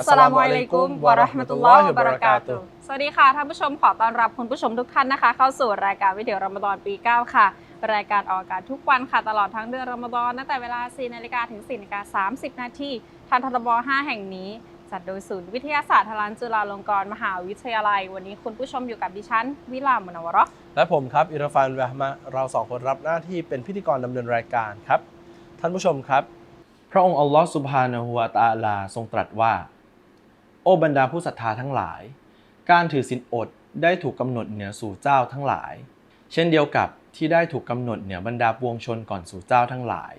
อัสสลามุอะลัยกุมวะเราะห์มะตุลลอฮิวะบะเราะกาตุฮ์สวัสดีค่ะท่านผู้ชมขอต้อนรับคุณผู้ชมทุกท่านนะคะ เข้าสู่รายการวิดีโอรอมฎอนปี 9 ค่ะ รายการออกอากาศทุกวันค่ะตลอดทั้งเดือนรอมฎอนตั้งแต่เวลา 4นาฬิกาถึง 4นาฬิกา30 นาทีทางททบ 5 แห่งนี้ จัดโดยศูนย์วิทยาศาสตร์ทลานจุฬาลงกรณ์มหาวิทยาลัย วันนี้คุณผู้ชมอยู่กับดิฉัน วิลามุนาวะเราะห์และผมครับอิรฟานเวหมะเราสองคนรับหน้าที่เป็นพิธีกรดำเนินรายการครับ ท่านผู้ชมครับ พระองค์อัลลอฮ์สุบฮานะฮูวาตะอาลาทรงตรัสว่า โอ้บรรดาผู้ศรัทธาทั้งหลาย การถือศีลอดได้ถูกกำหนดเหนือสู่เจ้าทั้งหลาย เช่นเดียวกับที่ได้ถูกกำหนดเหนือบรรดาปวงชนก่อนสู่เจ้าทั้งหลาย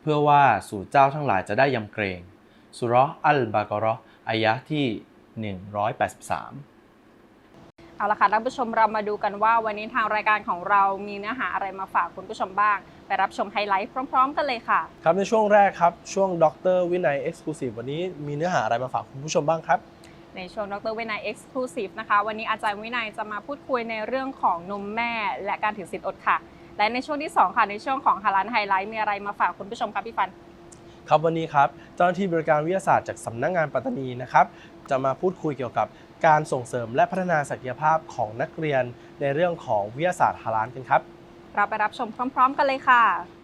เพื่อว่าสู่เจ้าทั้งหลายจะได้ยำเกรงสุรอัลบากราะห์อายะที่ 183 เอาละค่ะท่านผู้ชมเรามาดูกันว่า วันนี้ทางรายการของเรามีเนื้อหาอะไรมาฝากคุณผู้ชมบ้าง ไปรับชมไฮไลท์พร้อม ๆ กันเลยค่ะ ครับในช่วงแรกครับ ช่วงดรวินัยเอ็กซ์คลูซีฟวันนี้มีเนื้อหาอะไรมาฝากคุณผู้ชมบ้างครับ ในช่วงดรวินัย Exclusive นะคะ วันนี้อาจารย์วินัยจะมาพูดคุยในเรื่องของนมแม่ และการถือศีลอดค่ะ และในช่วงที่ 2 ค่ะในช่วงของฮาลันไฮไลท์มีอะไรมาฝากคุณผู้ชมครับพี่ฟันครับวันนี้ครับเจ้าหน้าที่บริการวิทยาศาสตร์จากสำนักงานปัตตานีนะครับจะมาพูดคุยเกี่ยวกับ การส่งเสริมและพัฒนาศักยภาพของนักเรียนในเรื่องของวิทยาศาสตร์ฮาลานกันครับ เราไปรับชมพร้อม ๆ กันเลยค่ะ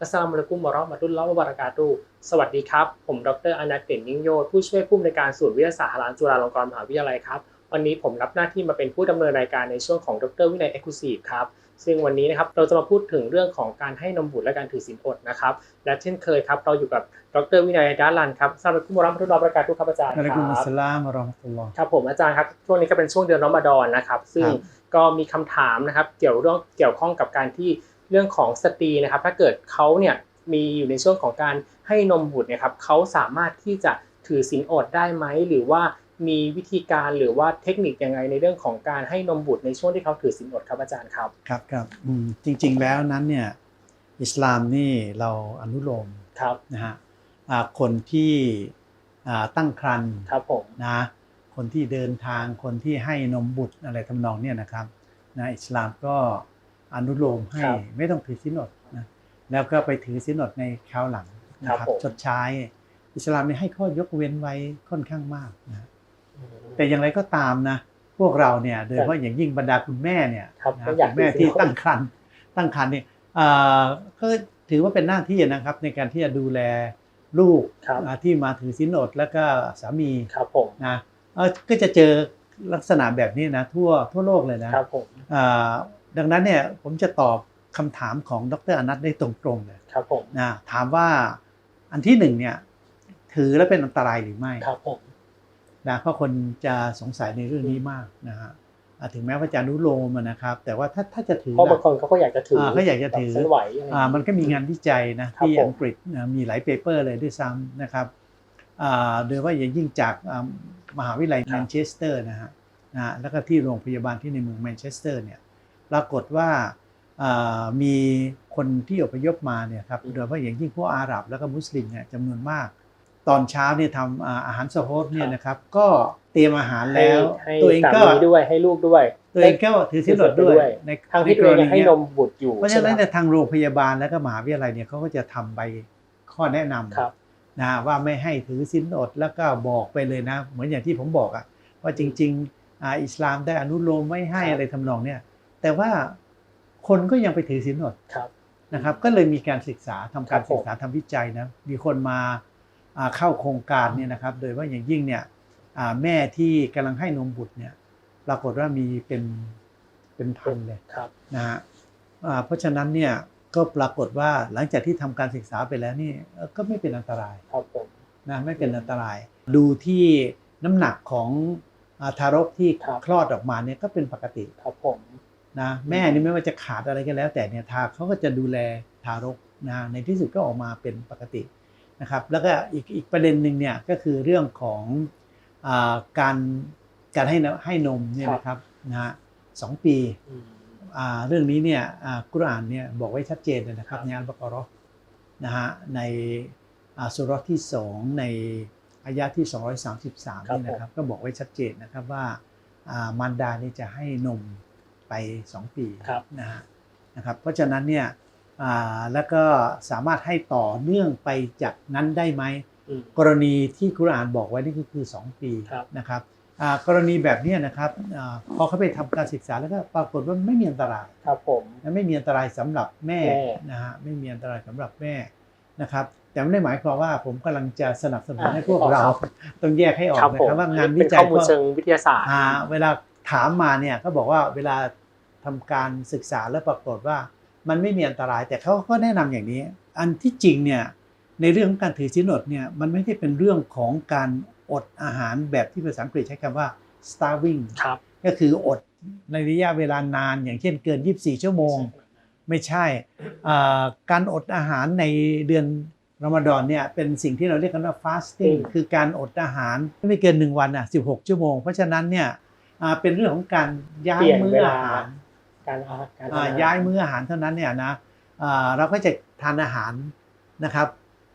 อัสสลามุอะลัยกุมวะเราะห์มะตุลลอฮ์วะบะเราะกาตุฮ์สวัสดีครับ ผมดรอนัทเก่นยิ่งโยศผู้ช่วยผู้อำนวยการศูนย์วิทยาศาสตร์หลานจุฬาลงกรณ์มหาวิทยาลัยครับ วันนี้ผมรับหน้าที่มาเป็นผู้ดำเนินรายการในช่วงของดรวินัยเอ็กซ์คลูซีฟครับ ซึ่งวันนี้นะครับเราจะมาพูดถึงเรื่องของการให้นมบุตรและการถือศีลอดนะครับ และเช่นเคยครับเราอยู่กับดรวินัยดารันครับอัสสลามุอะลัยกุมวะเราะห์มะตุลลอฮ์วะบะเราะกาตุฮ์ครับอาจารย์อะลัยกุมุคสรับสลามวะเราะห์มะตุลลอฮ์ ครับผมอาจารย์ครับช่วงนี้ก็เป็นช่วงเดือนรอมฎอนนะครับ ซึ่งครับ ก็มีคำถามนะครับเกี่ยวเรื่องเกี่ยวข้องกับการที่ เรื่องของสตรีนะครับ ถ้าเกิดเขาเนี่ยมีอยู่ในช่วงของการให้นมบุตรเนี่ยครับเขาสามารถที่จะถือศีลอดได้ไหมหรือว่ามีวิธีการหรือว่าเทคนิคยังไงในเรื่องของการให้นมบุตรในช่วงที่เขาถือศีลอดครับอาจารย์ครับครับครับอืมจริง ๆ แล้วนั้นเนี่ยอิสลามนี่เราอนุโลมครับนะฮะอ่าคนที่อ่าตั้งครรภ์ครับผมนะคนที่เดินทางคนที่ให้นมบุตรอะไรทำนองเนี่ยนะครับนะอิสลามก็ อนุโลมให้ไม่ต้องถือศีลอดนะแล้วก็ไปถือศีลอดในคราวหลังนะครับชดใช้ อิสลามนี่ให้ข้อยกเว้นไว้ค่อนข้างมากนะ แต่อย่างไรก็ตามนะ พวกเราเนี่ยโดยเฉพาะอย่างยิ่งบรรดาคุณแม่เนี่ยครับนะก็อยากคุณแม่ถือศีลที่อดตั้งครรภ์ตั้งครรภ์เนี่ยเอ่อก็ถือว่าเป็นหน้าที่นะครับ ในการที่จะดูแลลูกครับ อ่าที่มาถือศีลอดแล้วก็สามีครับผมนะเอ่อก็จะเจอลักษณะแบบนี้นะทั่วทั่วโลกเลยนะครับผม อ่า ดังนั้นเนี่ยผมจะตอบคำถามของดรอนัทได้ตรงๆเลยครับผมนะถามว่าอันที่หนึ่งเนี่ย ถือแล้วเป็นอันตรายหรือไม่ครับผมนะเพราะคนจะสงสัยในเรื่องนี้มากนะฮะอ่าถึงแม้ว่าจะอนุโลมอะนะครับ แต่ว่าถ้าถ้าจะถือเพราะบางล่ะคนเขาก็อยากจะถืออ่าเขาอยากจะถือแบบเคลื่อนไหวอะไรอย่างอ่าเงี้ยมันก็มีงานวิจัยนะครับที่ผมอังกฤษนะมีหลายเปเปอร์เลยด้วยซ้ำนะครับอ่าโดยว่าอย่างยิ่งจากอ่ามหาวิทยาลัยครัแมบนเชสเตอร์นะฮะนะฮะแล้วก็ที่โรงพยาบาลที่ในเมืองแมนเชสเตอร์เนี่ย ปรากฏว่าอ่ามีคนที่อพยพมาเนี่ยครับโดยเฉพาะอย่างยิ่งพวกอาหรับแล้วก็มุสลิมเนี่ยจำนวนมาก ตอนเช้าเนี่ยทำอ่าอาหารสโฮสเนี่ยนะครับก็เตรียมอาหารแล้วให้ตัวเองสาก็มีด้วยให้ลูกด้วย ตัวเองก็ถือศีลอดด้วยในทางที่ตัวเองยังให้ใกนรมบุตรอยู่เพราะฉะนั้นใช่ไหมเนี่ยทางโรงพยาบาลแล้วก็มหาวิทยาลัยเนี่ยเขาก็จะทำใบข้อแนะนำครับนะว่าไม่ให้ถือศีลอดแล้วก็บอกไปเลยนะ เหมือนอย่างที่ผมบอกอะว่าจริง ๆอ่าอิสลามได้อนุโลมไม่ให้ครับอะไรทำนองเนี่ย แต่ว่าคนก็ยังไปถือศีลอดครับนะครับ ก็เลยมีการศึกษาทำการครับผมศึกษาทำวิจัยนะมีคนมาอ่าเข้าโครงการเนี่ยนะครับ โดยว่าอย่างยิ่งเนี่ยอ่าแม่ที่กำลังให้นมบุตรเนี่ย ปรากฏว่ามีเป็นเป็นพันเลยครับนะฮะอ่าเพราะฉะนั้นเนี่ยก็ปรากฏว่าหลังจากที่ทำการศึกษาไปแล้วนี่เอ่อก็ไม่เป็นอันตรายครับผมนะไม่เป็นอันตราย ดูที่น้ำหนักของอาทารกที่ครับคลอดออกมาเนี่ยก็เป็นปกติครับผม นะแม่นี่ไม่ว่าจะขาดอะไรก็แล้ว แต่เนี่ยทาเขาก็จะดูแลทารกนะในที่สุดก็ออกมาเป็นปกตินะครับ แล้วก็อีกอีกประเด็นหนึ่งเนี่ยก็คือเรื่องของอาการการให้นให้นมเนี่ยนะครับนะฮะสองปีอืมอ่าเรื่องนี้เนี่ยอ่ากุรอานเนี่ยบอกไว้ชัดเจนเลยนะครับครับในอัลบากอเราะห์นะฮะในอ่าสุเราะห์ที่สองในอายะที่ 233ครับนี่นะครับ ก็บอกไว้ชัดเจนนะครับว่าอ่ามารดานี่จะให้นม ไป 2 ปีครับ นะฮะนะครับเพราะฉะนั้นเนี่ยอ่าแล้วก็สามารถให้ต่อเนื่องไปจากนั้นได้ไหมอืมกรณีที่คุรอานบอกไว้นี่ก็คือ 2 ปีครับนะครับอ่ากรณีแบบเนี้ยนะครับอาพอเขาไปทำการศึกษาแล้วก็ปรากฏว่าไม่มีอันตรายครับผมและไม่มีอันตรายสำหรับแม่แม่นะฮะไม่มีอันตรายสำหรับแม่นะครับแต่ไม่ได้หมายความว่าผมกำลังจะสนับสนุนอ่าให้พวกเราต้องแยกให้ออกครับนะผมครับว่างานเป็วินจัข้ยอมูลก็เชิงวิทยาศาสตร์อ่าเวลา ถามมาเนี่ยเขาบอกว่าเวลาทำการศึกษาแล้วปรากฏว่า มันไม่มีอันตรายแต่เขาก็แนะนำอย่างนี้ อันที่จริงเนี่ยในเรื่องของการถือศีลอดเนี่ยมันไม่ได้เป็นเรื่องของการอดอาหารแบบที่ภาษาอังกฤษใช้คำว่า starving ครับก็คืออดในระยะเวลานานอย่างเช่นเกิน 24 ชั่วโมง ไม่ใช่อ่าการอดอาหารในเดือนรอมฎอนเนี่ยเป็นสิ่งที่เราเรียกกันว่า fasting อืมคือการอดอาหารไม่เกิน1วันอะ16 ชั่วโมง เพราะฉะนั้นเนี่ย อ่าเป็นเรื่องของการย้าเปยลี่ยนมื้อเวลาอาหารการอาการอ่าทำอหรย้ายมื้ออาหารเท่านั้นเนี่ยนะอ่าเราก็จะทานอาหารนะครับ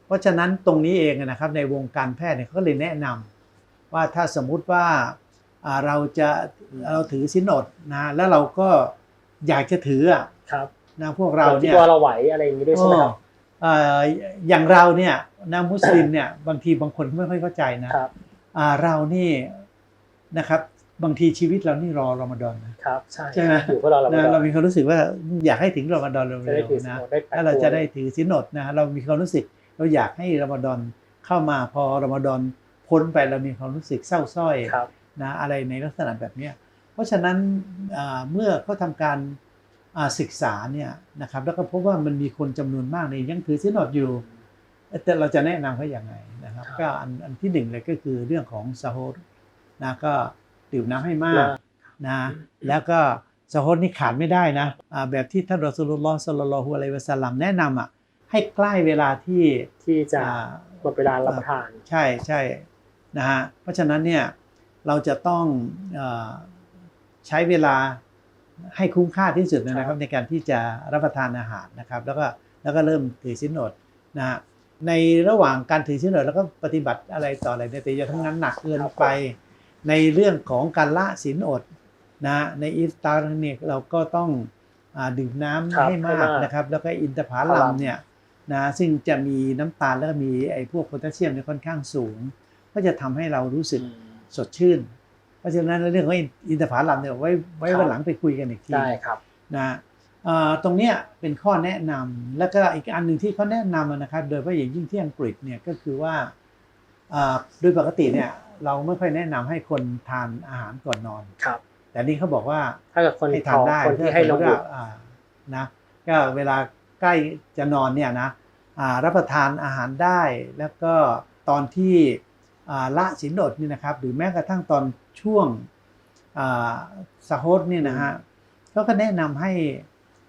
เพราะฉะนั้นตรงนี้เองนะครับในวงการแพทย์เนี่ยเขาก็เลยแนะนำว่าถ้าสมมุติว่าอ่าเราจะเราถือสินอดนะแล้วเราก็อยากจะถืออะครับนะพวกเราที่เนี่ย ตัวเราไหวอะไรอย่างนี้ด้วยใช่ไหมครับเอ่ออย่างเราเนี่ยนะมุสลิมเนี่ยบางทีบางคนไม่ค่อยเข้าใจนะครับ อ่าเรานี่นะครับ บางทีชีวิตเรานี่รอรอมฎอนนะครับใช่ใช่ไหมอยู่เพื่อเราเรานะเรามีความรู้สึกว่าอยากให้ถึงรอมฎอนจะเร็ได้วถือๆสินนะอดได้แปดแล้วเราจะตัวได้ถือสินอดนะเรามีความรู้สึก เราอยากให้รอมฎอนเข้ามาพอรอมฎอนพ้นไปเรามีความรู้สึกเศร้าสร้อยครับนะอะไรในลักษณะแบบเนี้ยเพราะฉะนั้นอ่าเมื่อเขาทำการอ่าศึกษาเนี่ยนะครับแล้วก็พบว่ามันมีคนจำนวนมากในยยังถือสินอดอยู่แต่เราจะแนะนำเขาอย่างไรนะครับครับก็อันอันที่หนึ่งเลยก็คือเรื่องของซาโฮดนะก็ ดื่มน้ำให้มากมากนะแล้วก็ซาโฮดนี่ขาดไม่ได้นะอ่าแบบที่ท่านรอสูลุลลอฮ์สัลลัลลอฮุอะลัยฮิวะสัลลัมแนะนำอะให้ใกล้เวลาที่ที่จะอ่าหมดเวลารับประทาน ใช่ใช่นะฮะเพราะฉะนั้นเนี่ยเราจะต้องเออใช้เวลาให้คุ้มค่าที่สุดนะคครัรับบในการที่จะรับประทานอาหารนะครับ แล้วก็แล้วก็เริ่มถือสินอดนะฮะในระหว่างการถือสินอดแล้วก็ปฏิบัติอะไรต่ออะไรเนี่ยแต่อย่าทำงานหนักเกินไป ในเรื่องของการละสินอดนะในอิฟตาร์เนี่ยเราก็ต้องอาดื่มน้ำครับให้ให้มามากกนะครับ แล้วก็อินทผผลัลัมมเนี่ยนะซึ่งจะมีน้ำตาลแล้วก็มีไอ้พวกโพแทสเซียมเนี่ยค่อนข้างสูง ก็จะทำให้เรารู้สึกสดชื่น เพราะฉะนั้นเรื่องของอินทผลัมเนี่ยไว้ไว้ครับวันหลังไปคุยกันอีกทีได้ครับนะเอ่อตรงเนี้ยเป็นข้อแนะนำแล้วก็อีกอันหนึ่งที่เขาแนะนำนะครับ โดยเฉพาะอย่างยิ่งที่อังกฤษเนี่ยก็คือว่าเอ่อโดยปกติเนี่ย เราไม่ค่อยแนะนำให้คนทานอาหารก่อนนอนครับ แต่นี่เขาบอกว่าถ้าเกิดคนให้ทาท้นองได้คนที่ให้นมบุตรอ่านะก็เวลาใกล้จะนอนเนี่ยนะอ่ารับประทานอาหารได้แล้วก็ตอนที่อ่าละสินอดนี่นะครับ หรือแม้กระทั่งตอนช่วงอ่าสะโฮดเนี่ยนะฮะเขาก็แนะนำให้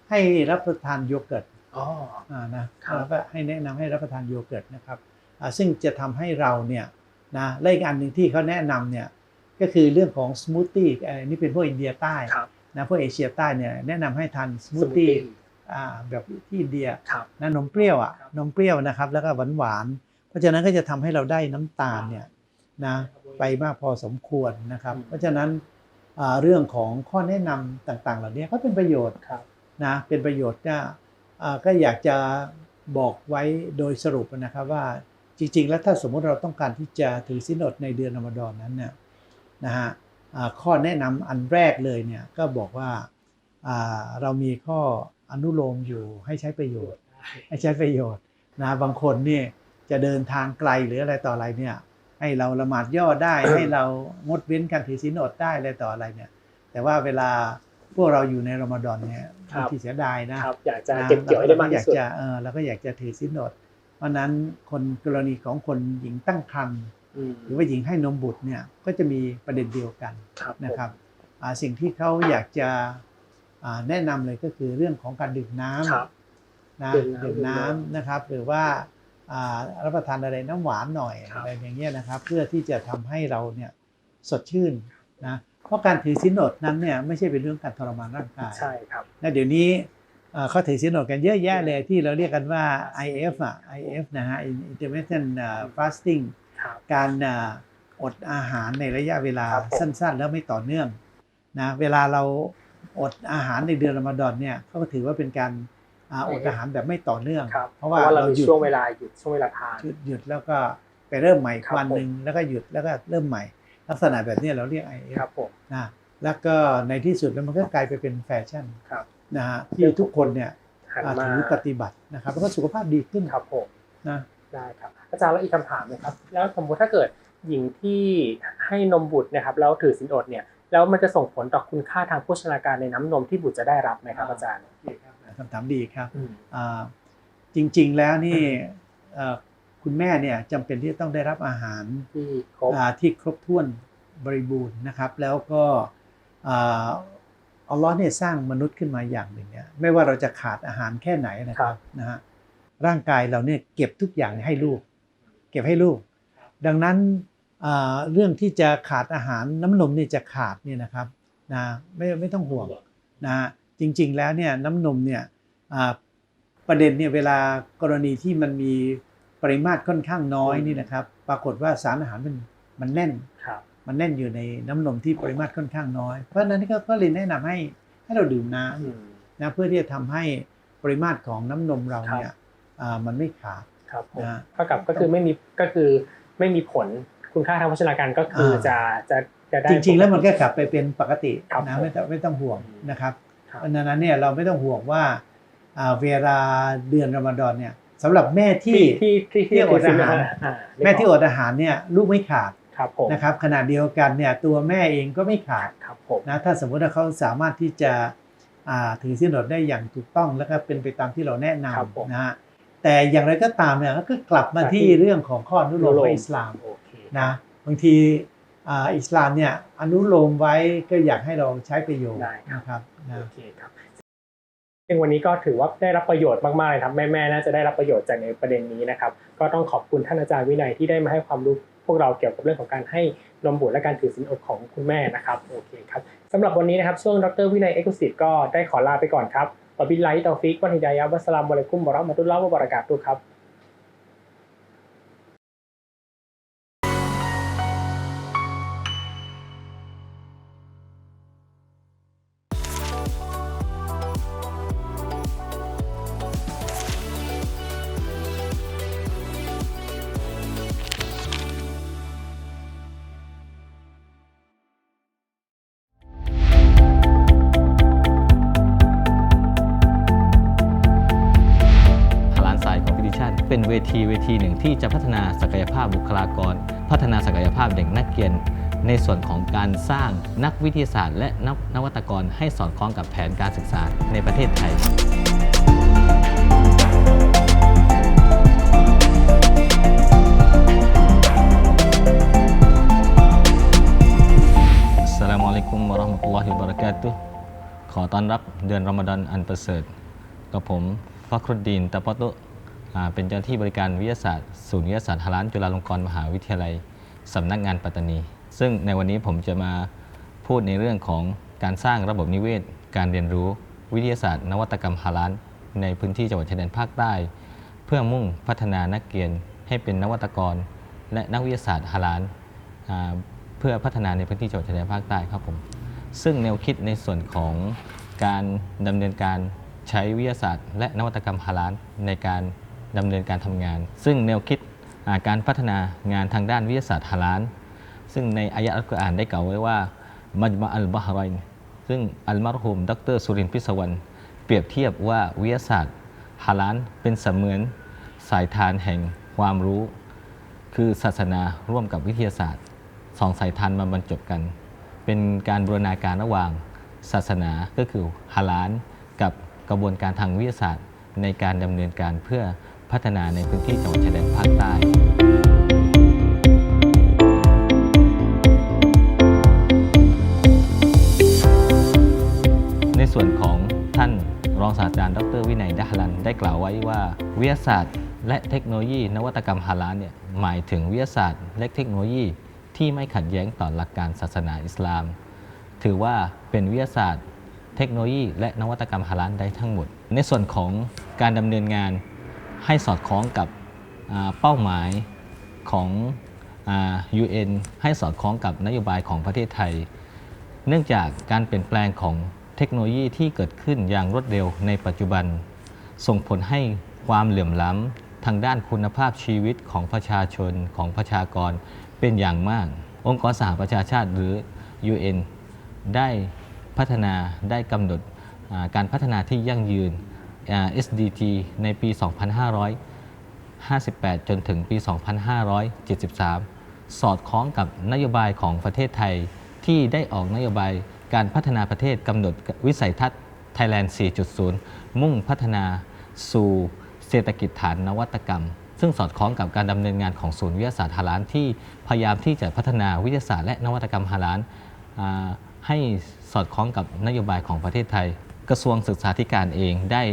ให้รับประทานโยเกิร์ตอ๋ออ่านะครับแล้วก็ให้แนะนำให้รับประทานโยเกิร์ตนะครับอ่าซึ่งจะทำให้เราเนี่ย นะและอีกอันหนึ่งที่เขาแนะนำเนี่ยก็คือเรื่องของสมูทตี้อันนี้เป็นพวกอินเดียใต้ครับ นะพวกเอเชียใต้เนี่ยแนะนำให้ทานสมูทสมูทตี้ตี้อ่าแบบที่อินเดียครับนะนมเปรี้ยวอะครับนมเปรี้ยวนะครับ แล้วก็หวานหวานๆเพราะฉะนั้นก็จะทำให้เราได้น้ำตาลเนี่ยนะไปมากพอสมควรนะครับ อืม เพราะฉะนั้นอ่าเรื่องของข้อแนะนำต่างๆ เหล่านี้ก็เป็นประโยชน์ครับ นะเป็นประโยชน์ก็อ่าก็อยากจะบอกไว้โดยสรุปนะครับว่าจ ริง ๆ แล้วถ้าสมมุติเราต้องการที่จะถือสินอดในเดือนรอมฎอนนั้นเนี่ยนะฮะอ่าข้อแนะนำอันแรกเลยเนี่ยก็บอกว่าอ่าเรามีข้ออนุโลมอยู่ให้ใช้ประโยชน์ ให้ใช้ประโยชน์นะบางคนเนี่ยจะเดินทางไกลหรืออะไรต่ออะไรเนี่ยให้เราละหมาดย่อได้ให้เรางดเว้นการถือศีลอดได้อะไรต่ออะไรเนี่ย แต่ว่าเวลาพวกเราอยู่ในรอมฎอนเนี่ยครับบางทีเสียดายนะครับอยากจะนะเก็บเกี่ยวให้ได้มากรอยาที่กสุดจะเออเราก็อยากจะถือศีลอดเพ ราะฉะนั้นคนกรณีของคนหญิงตั้งครรภ์อืมหรือว่าหญิงให้นมบุตรเนี่ยก็จะมีประเด็นเดียวกันครับนะครับอ่าสิ่งที่เขาอยากจะอ่าแนะนำเลยก็คือเรื่องของการดื่มน้ำครับนะดื่มน้ำดื่มน้ำนะครับ หรือว่าอ่ารับประทานอะไรน้ำหวานหน่อยครับอะไรอย่างเงี้ยนะครับ เพื่อที่จะทำให้เราเนี่ยสดชื่นนะเพราะการถือศีลอดนั้นเนี่ยไม่ใช่เป็นเรื่องการทรมานร่างกายใช่ครับนะเดี๋ยวนี้ เอ่อเขาถือศีลอดกันเยอะแยะเลยที่เราเรียกกันว่า IF อะ IF นะฮะ intermittent อ่า fasting ครับการอ่าอดอาหารในระยะเวลาครับผมสั้น ๆ แล้วไม่ต่อเนื่องนะเวลาเราอดอาหารในเดือนรอมฎอนเนี่ยก็ถือว่าเป็นการอ่าอดอาหารแบบไม่ต่อเนื่องครับเพราะว่าเราเรามีหยุดช่วงเวลาหยุดช่วงเวลาทานหยุดหยุดแล้วก็ไปเริ่มใหม่ครับวันหนึ่งแล้วก็หยุดแล้วก็เริ่มใหม่ ลักษณะแบบนี้เราเรียก IF ครับผมนะแล้วก็ในที่สุดแล้วมันก็กลายไปเป็นแฟชั่นครับ นะฮะที่ทุกคนเนี่ยหันอ่ามาถือปฏิบัตินะครับแล้วก็สุขภาพดีขึ้นครับผมนะได้ครับอาจารย์แล้วอีกคำถามนะครับ แล้วสมมติถ้าเกิดหญิงที่ให้นมบุตรนะครับแล้วถือศีลอดเนี่ยแล้วมันจะส่งผลต่อคุณค่าทางโภชนาการในน้ำนมที่บุตรจะได้รับไหมครับอาจารย์คำถามดีครับอืมอ่าจริงๆแล้วนี่เอ่อคุณแม่เนี่ยจำเป็นที่จะต้องได้รับอาหารที่ครบอ่าที่ครบถ้วนบริบูรณ์นะครับ แล้วก็ อ่าอัลลอฮ์เนี่ยสร้างมนุษย์ขึ้นมาอย่างหนึ่งเนี่ยไม่ว่าเราจะขาดอาหารแค่ไหนนะครับนะฮะร่างกายเราเนี่ยเก็บทุกอย่างให้ลูก เก็บให้ลูก ดังนั้นอ่าเรื่องที่จะขาดอาหารน้ำนมเนี่ยจะขาดเนี่ยนะครับนะไม่ไม่ต้องห่วงนะฮะจริงๆแล้วเนี่ยน้ำนมเนี่ยอ่าประเด็นเนี่ยเวลากรณีที่มันมีปริมาตรค่อนข้างน้อยนี่นะครับ ปรากฏว่าสารอาหารมันมันแน่นครับ มันแน่นอยู่ในน้ำนมที่ปริมาตรค่อนข้างน้อย เพราะฉะนั้นก็ก็เลยแนะนำให้ให้เราดื่มน้อืมำนะเพื่อที่จะทำให้ปริมาตรของน้ำนมเราเนี่ยอ่ามันไม่ขาดครับผมนะเท่ากับก็คือไม่มีก็คือไม่มีผลคุณค่าทางโภชนาการก็คืออาจะจะจะได้จริงๆ แล้วมันก็กลับไปเป็นปกติครับนะผมไม่ต้องไม่ต้องห่วงนะครับครับเพราะฉะนั้นเนี่ยเราไม่ต้องห่วงว่าอ่าเวลาเดือนรอมฎอนเนี่ยสำหรับแม่ที่ที่ที่ที่อดอาหารอ่แม่ที่อดอาหารเนี่ยลูกไม่ขาด ครับผมนะครับขณะเดียวกันเนี่ยตัวแม่เองก็ไม่ขาดครับผมนะถ้าสมมติว่าเขาสามารถที่จะอ่าถือศีลอดได้อย่างถูกต้องแล้วก็เป็นไปตามที่เราแนะนครับผมำนะฮะแต่อย่างไรก็ตามเนี่ยก็กลับมาที่เรื่องของข้ออนุโลมของอิสลามโอเคนะบางทีอ่าอิสลามเนี่ยอนุโลมไว้ก็อยากให้เราใช้ประโยชน์ได้ครับนะครับนะโอเคครับซึ่งวันนี้ก็ถือว่าได้รับประโยชน์มากๆเลยครับแม่ๆน่าจะได้รับประโยชน์จากในประเด็นนี้นะครับ ก็ต้องขอบคุณท่านอาจารย์วินัยที่ได้มาให้ความรู้ พวกเราเกี่ยวกับเรื่องของการให้นมบุตรและการถือสินอดของคุณแม่นะครับโอเคครับสำหรับวันนี้นะครับช่วงดรวินัยเอ็กซ์คลูซีฟก็ได้ขอลาไปก่อนครับตบิลไลท์ตอฟิกวันฮิดายะวัสสลามุอะลัยกุมบะเราะมะตุลลอฮ์วะบะเราะกาตุครับ ทีเวทีหนึ่งที่จะพัฒนาศักยภาพบุคลากร พัฒนาศักยภาพเด็กนักเรียน ในส่วนของการสร้างนักวิทยาศาสตร์ และนักนวัตกรให้สอดคล้องกับแผนการศึกษาในประเทศไทยสลามุอะลัยกุมวะราะห์มะตุลลอฮิวะบะเราะกาตุขอต้อนรับเดือนรอมฎอนอันประเสริฐกับผมฟักรุดดีนตะปอตุ เป็นเจ้าหน้าที่บริการวิทยาศาสตร์ศูนย์วิทยาศาสตร์ฮาลานจุฬาลงกรณ์มหาวิทยาลัยสำนักงานปัตตานี ซึ่งในวันนี้ผมจะมาพูดในเรื่องของการสร้างระบบนิเวศ การเรียนรู้ วิทยาศาสตร์ นวัตกรรมฮาลานในพื้นที่จังหวัดชายแดนภาคใต้ เพื่อมุ่งพัฒนานักเรียนให้เป็นนวัตกร และนักวิทยาศาสตร์ฮาลานเพื่อพัฒนาในพื้นที่จังหวัดชายแดนภาคใต้ครับผมซึ่งแนวคิดในส่วนของการดำเนินการใช้วิทยาศาสตร์ และนวัตกรรมฮาลาลในการ ดำเนินการทำงาน ซึ่งแนวคิดาการพัฒนางานทางด้านวิทยาศาสตร์ฮาลาลซึ่งในอายะห์อัลกุรอานได้กล่าวไว้ว่ามัจมะอัลบะฮรัยน์ซึ่งอัลมารฮูมดรสุรินทร์พิศวรรณเปรียบเทียบว่าวิทยาศาสตร์ฮาลาลเป็นเสมือนสายทานแห่งความรู้ คือศาสนาร่วมกับวิทยาศาสตร์สองสายทานมาบรรจบกัน เป็นการบูรณาการระหว่างศาสนาก็คือฮาลาลกับกระบวนการทางวิทยาศาสตร์ในการดำเนินการเพื่อ พัฒนาในพื้นที่จังหวัดชายแดนภาคใต้ในส่วนของท่านรองศาสตราจารย์ดรวินัยดะฮลันได้กล่าวไว้ว่า วิทยาศาสตร์และเทคโนโลยี นวัตกรรมฮาลาลเนี่ยหมายถึงวิทยาศาสตร์ และเทคโนโลยีที่ไม่ขัดแย้งต่อหลักการศาสนาอิสลาม ถือว่าเป็นวิทยาศาสตร์ เทคโนโลยี และนวัตกรรมฮาลาลได้ทั้งหมด ในส่วนของการดำเนินงาน ให้สอดคล้องกับเป้าหมายของ UN ให้สอดคล้องกับนโยบายของประเทศไทย เนื่องจากการเปลี่ยนแปลงของเทคโนโลยีที่เกิดขึ้นอย่างรวดเร็วในปัจจุบัน ส่งผลให้ความเหลื่อมล้ำทางด้านคุณภาพชีวิตของประชาชนของประชากรเป็นอย่างมาก องค์กรสหประชาชาติหรือ UN ได้พัฒนาได้กำหนดการพัฒนาที่ยั่งยืน อ่า SDG ในปี 2558 จนถึงปี 2573 สอดคล้องกับนโยบายของประเทศไทยที่ได้ออกนโยบายการพัฒนาประเทศกำหนดวิสัยทัศน์ Thailand 4.0 มุ่งพัฒนาสู่เศรษฐกิจฐานนวัตกรรม ซึ่งสอดคล้องกับการดำเนินงานของศูนย์วิทยาศาสตร์ฮาลานที่พยายามที่จะพัฒนาวิทยาศาสตร์และนวัตกรรมฮาลานให้สอดคล้องกับนโยบายของประเทศไทย กระทรวงศึกษาธิการเองได้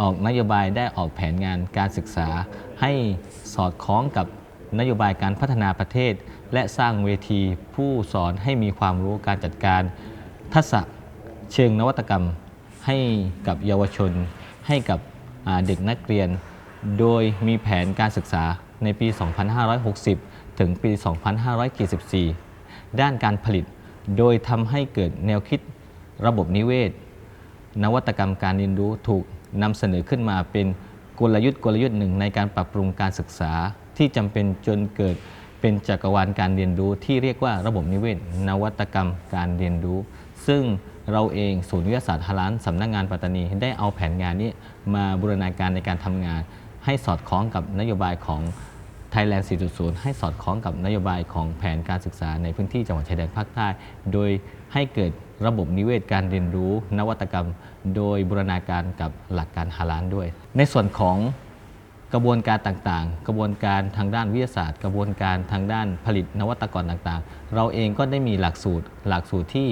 ออกนโยบายได้ออกแผนงานการศึกษา ให้สอดคล้องกับนโยบายการพัฒนาประเทศ และสร้างเวทีผู้สอนให้มีความรู้การจัดการ ทักษะเชิงนวัตกรรม ให้กับเยาวชน ให้กับเด็กนักเรียน โดยมีแผนการศึกษาในปี 2560 ถึงปี 2574 ด้านการผลิต โดยทำให้เกิดแนวคิดระบบนิเวศ นวัตกรรมการเรียนรู้ถูกนำเสนอขึ้นมาเป็นกลยุทธ์กลยุทธ์หนึ่งในการปรับปรุงการศึกษาที่จำเป็นจนเกิดเป็นจักรวาลการเรียนรู้ที่เรียกว่าระบบนิเวศ นวัตกรรมการเรียนรู้ ซึ่งเราเองศูนย์วิทยาศาสตร์ฮาลานสำนักงานปัตตานี ได้เอาแผนงานนี้มาบูรณาการในการทำงาน ให้สอดคล้องกับนโยบายของ Thailand 4.0 ให้สอดคล้องกับนโยบายของแผนการศึกษาในพื้นที่จังหวัดชายแดนภาคใต้ โดยให้เกิดระบบนิเวศการเรียนรู้ นวัตกรรม โดยบูรณาการกับหลักการฮาลานด้วย ในส่วนของกระบวนการต่างๆ กระบวนการทางด้านวิทยาศาสตร์ กระบวนการทางด้านผลิตนวัตกรต่างๆ เราเองก็ได้มีหลักสูตร หลักสูตรที่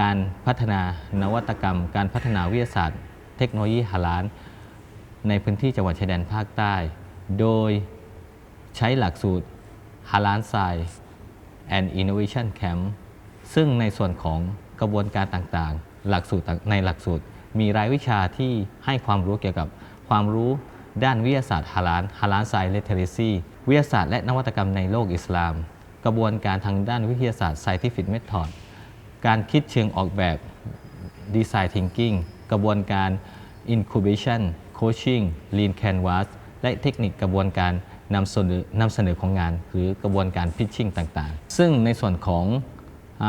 การพัฒนานวัตกรรม การพัฒนาวิทยาศาสตร์ เทคโนโลยีฮาลาน ในพื้นที่จังหวัดชายแดนภาคใต้ โดย ใช้หลักสูตร h a l a n s c i and Innovation Camp ซึ่งในส่วนของกระบวนการต่างๆ หลักสูตรในหลักสูตร มีรายวิชาที่ให้ความรู้เกี่ยวกับความรู้ด้านวิทยาศาสตร์ฮาลานฮาลานไซเลเทเรซีวิทยาศาสตร์และนวัตกรรมในโลกอิสลาม กระบวนการทางด้านวิทยาศาสตร์ scientific method การคิดเชิงออกแบบ Design Thinking กระบวนการ Incubation Coaching Lean Canvas และเทคนิคกระบวนการ นำเสนอนำเสนอของงานหรือกระบวนการ Pitching ต่างๆ ซึ่งในส่วนของ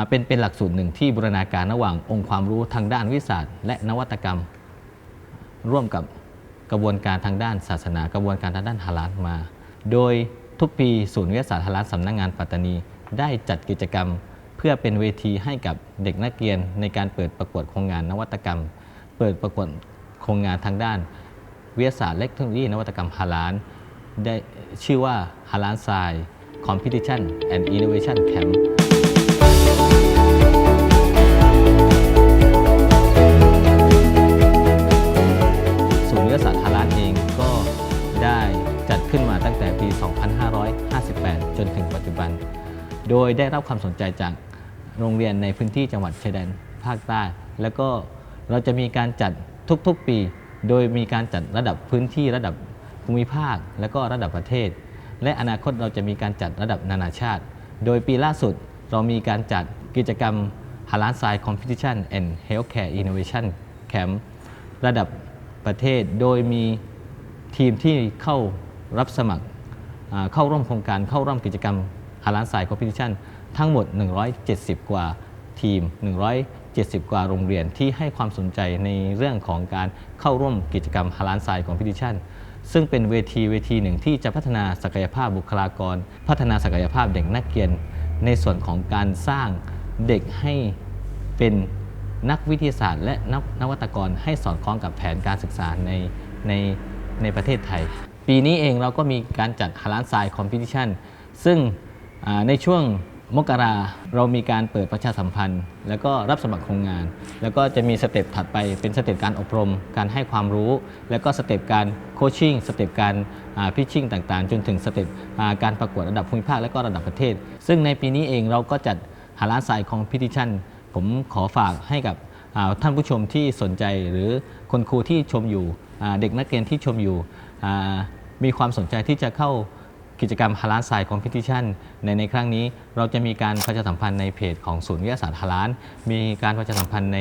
เป็นเป็นหลักสูตรหนึ่งที่บูรณาการระหว่างองค์ความรู้ทางด้านวิทยาศาสตร์และนวัตกรรม ร่วมกับกระบวนการทางด้านศาสนา กระบวนการทางด้านฮาลาลมา โดยทุกปีศูนย์วิทยาศาสตร์ฮาลาลสำนักงานปัตตานี ได้จัดกิจกรรม เพื่อเป็นเวทีให้กับเด็กนักเรียนในการเปิดประกวดโครงงานนวัตกรรม เปิดประกวดโครงงานทางด้านวิทยาศาสตร์และเทคโนโลยีนวัตกรรมฮาลาล ได้ชื่อว่าฮาลาลไซ Competition and Innovation Camp ศูนย์วิทยาศาสตร์ฮาลาลเองก็ได้จัดขึ้นมาตั้งแต่ปี 2558 จนถึงปัจจุบัน โดยได้รับความสนใจจากโรงเรียนในพื้นที่จังหวัดชายแดนภาคใต้ แล้วก็เราจะมีการจัดทุกๆปี โดยมีการจัดระดับพื้นที่ระดับ ภูมิภาค และก็ระดับประเทศ และอนาคตเราจะมีการจัดระดับนานาชาติ โดยปีล่าสุดเรามีการจัดกิจกรรม h a l a l s i Competition and Healthcare Innovation Camp ระดับประเทศ โดยมีทีมที่เข้ารับสมัครเข้าร่วมโครงการเข้าร่วมกิจกรรมฮาลานสายคอมพิชชั่นทั้งหมด 170 กว่าทีม 170 กว่าโรงเรียนที่ให้ความสนใจในเรื่องของการเข้าร่วมกิจกรรมฮาลานสายคอมพิชชั่น ซึ่งเป็นเวทีเวทีหนึ่งที่จะพัฒนาศักยภาพบุคลากร พัฒนาศักยภาพเด็กนักเรียน ในส่วนของการสร้างเด็กให้เป็นนักวิทยาศาสตร์ และนักนวัตกรให้สอดคล้องกับแผนการศึกษาในในในประเทศไทย ปีนี้เองเราก็มีการจัดฮาลานไซคอมพิชันซึ่งในช่วง มกราเรามีการเปิดประชาสัมพันธ์ แล้วก็รับสมัครโครงงาน แล้วก็จะมีสเต็ปถัดไปเป็นสเต็ปการอบรม การให้ความรู้ แล้วก็สเต็ปการโคชชิ่งสเต็ปการพิชชิ่งต่างๆ จนถึงสเต็ปการประกวดระดับภูมิภาคและก็ระดับประเทศ ซึ่งในปีนี้เองเราก็จัดฮาลานไซคอมพิ t ชันผมขอฝากให้กับท่านผู้ชมที่สนใจหรือคนครูที่ชมอยู่เด็กนักเรียนที่ชมอยู่มีความสนใจที่จะเข้า กิจกรรมฮาลานไซคอมเพติชันในในครั้งนี้เราจะมีการประชาสัมพันธ์ในเพจของศูนย์วิทยาศาสตร์ฮาลานมีการประชาสัมพันธ์ใน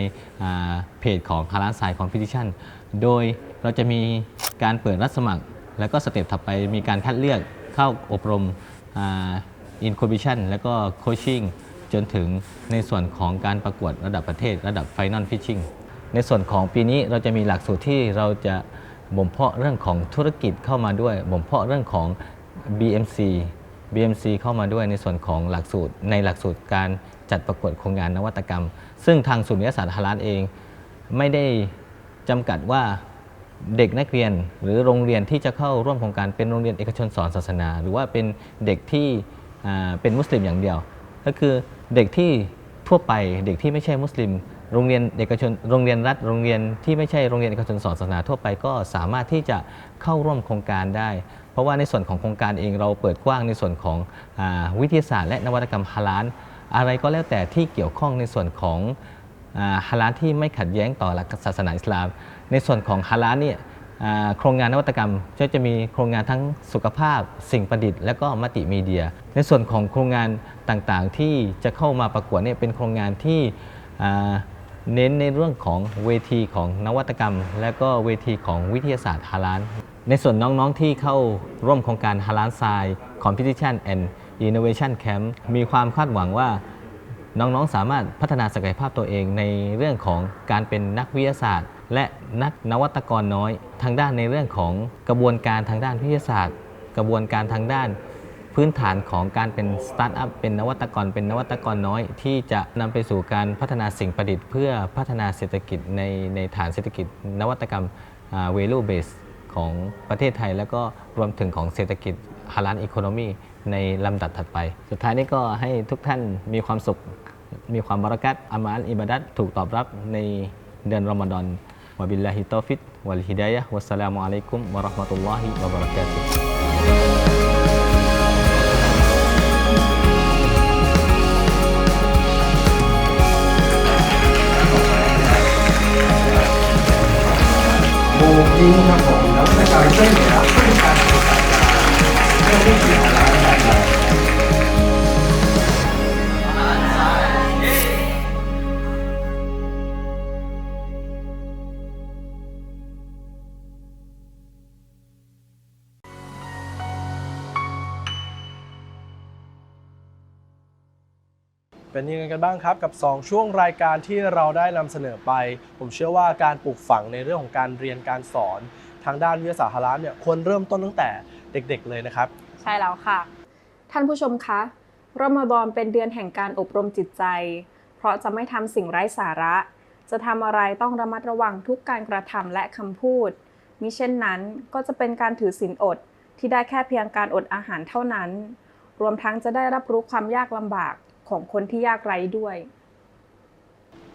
เพจของฮาลานไซคอมเพติชันโดยเราจะมีการเปิดรับสมัคร แล้วก็สเต็ปถัดไปมีการคัดเลือกเข้าอบรมอินคูบิชันแล้วก็โคชชิ่งจนถึงในส่วนของการประกวดระดับประเทศระดับไฟนอลฟิชชิ่งในส่วนของปีนี้เราจะมีหลักสูตรที่เราจะบ่มเพาะเรื่องของธุรกิจเข้ามาด้วยบ่มเพาะเรื่องของ BMC BMC เข้ามาด้วยในส่วนของหลักสูตรในหลักสูตรการจัดประกวดโครงงานนวัตกรรม ซึ่งทางศูนย์วิทยาศาสตร์ฮาลานเองไม่ได้จำกัดว่าเด็กนักเรียนหรือโรงเรียนที่จะเข้าร่วมโครงการเป็นโรงเรียนเอกชนสอนศาสนา หรือว่าเป็นเด็กที่เป็นมุสลิมอย่างเดียว ก็คือเด็กที่ทั่วไปเด็กที่ไม่ใช่มุสลิม โรงเรียนเอกชนโรงเรียนรัฐโรงเรียนที่ไม่ใช่โรงเรียนเอกชนสอนศาสนาทั่วไปก็สามารถที่จะเข้าร่วมโครงการได้เพราะว่าในส่วนของโครงการเองเราเปิดกว้างในส่วนของอวิทยาศาสตร์และนวัตกรรมฮาลาลอะไรก็แล้วแต่ที่เกี่ยวข้องในส่วนของฮาลาลที่ไม่ขัดแย้งต่อหลักศาสนาอิสลาม ในส่วนของฮาลาลเนี่ยโครงงานนวัตกรรมก็จะมีโครงงานทั้งสุขภาพ สิ่งประดิษฐ์และก็มัติมีเดีย ในส่วนของโครงงานต่างๆที่จะเข้ามาประกวดเนี่ยเป็นโครงงานที่ เน้นในเรื่องของเวทีของนวัตกรรม และก็เวทีของวิทยาศาสตร์ฮาลาลในส่วนน้องๆที่เข้าร่วมโครงการฮาลาลไซ Competition and Innovation Camp มีความคาดหวังว่าน้องๆ สามารถพัฒนาศักยภาพตัวเองในเรื่องของการเป็นนักวิทยาศาสตร์ และนักนวัตกรน้อย ทางด้านในเรื่องของกระบวนการทางด้านวิทยาศาสตร์ กระบวนการทางด้าน พื้นฐานของการเป็นสตาร์ทอัพเป็นนวัตกรเป็นนวัตกรน้อย ที่จะนำไปสู่การพัฒนาสิ่งประดิษฐ์เพื่อพัฒนาเศรษฐกิจในในฐานเศรษฐกิจ นวัตกรรม value base ของประเทศไทย แล้วก็รวมถึงของเศรษฐกิจฮาลานอีโคโนมีในลำดับถัดไป สุดท้ายนี้ก็ให้ทุกท่านมีความสุข มีความบารักัตอามาลอิบาดัตถูกตอบรับในเดือนรอมฎอนวะบิลลาฮิตอฟิกวัลฮิดายะฮ์วัสสลามุอะลัยกุมวะราะห์มะตุลลอฮิวะบะเราะกาตุฮ์ โบกิ้งครับผมแล้วในการช่วยเหลือเพื่อการศึกษาเพื่อที่จะหาร้านแบบไห เป็นยังไงกันบ้างครับกับ 2 ช่วงรายการที่เราได้นำเสนอไป ผมเชื่อว่าการปลูกฝังในเรื่องของการเรียนการสอน ทางด้านวิทยาศาสตร์ฮาลาลเนี่ยควรเริ่มต้นตั้งแต่เด็กๆ เลยนะครับ ใช่แล้วค่ะ ท่านผู้ชมคะรอมฎอนเป็นเดือนแห่งการอบรมจิตใจ เพราะจะไม่ทำสิ่งไร้สาระ จะทำอะไรต้องระมัดระวังทุกการกระทำและคำพูดมิเช่นนั้นก็จะเป็นการถือศีลอดที่ได้แค่เพียงการอดอาหารเท่านั้น รวมทั้งจะได้รับรู้ความยากลำบาก ของคนที่ยากไร้ด้วย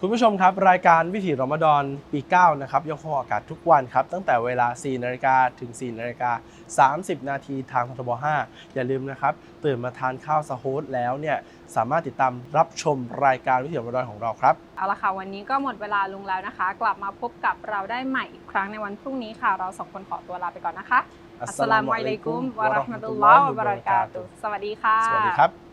คุณผู้ชมครับ รายการวิถีรอมฎอนปี9นะครับยังคงออกอากาศทุกวันครับ ตั้งแต่เวลา 4นาฬิกาถึง 4นาฬิกา30 นาทีทางททบ5อย่าลืมนะครับ ตื่นมาทานข้าวสะโฮดแล้วเนี่ยสามารถติดตามรับชมรายการวิถีรอมฎอนของเราครับ เอาละค่ะ วันนี้ก็หมดเวลาลงแล้วนะคะ กลับมาพบกับเราได้ใหม่อีกครั้งในวันพรุ่งนี้ค่ะ เราสองคนขอตัวลาไปก่อนนะคะอัสสลามุอะลัยกุมวะเราะห์มะตุลลอฮ์วะบะเราะกาตุฮ์สวัสดีค่ะ สวัสดีครับ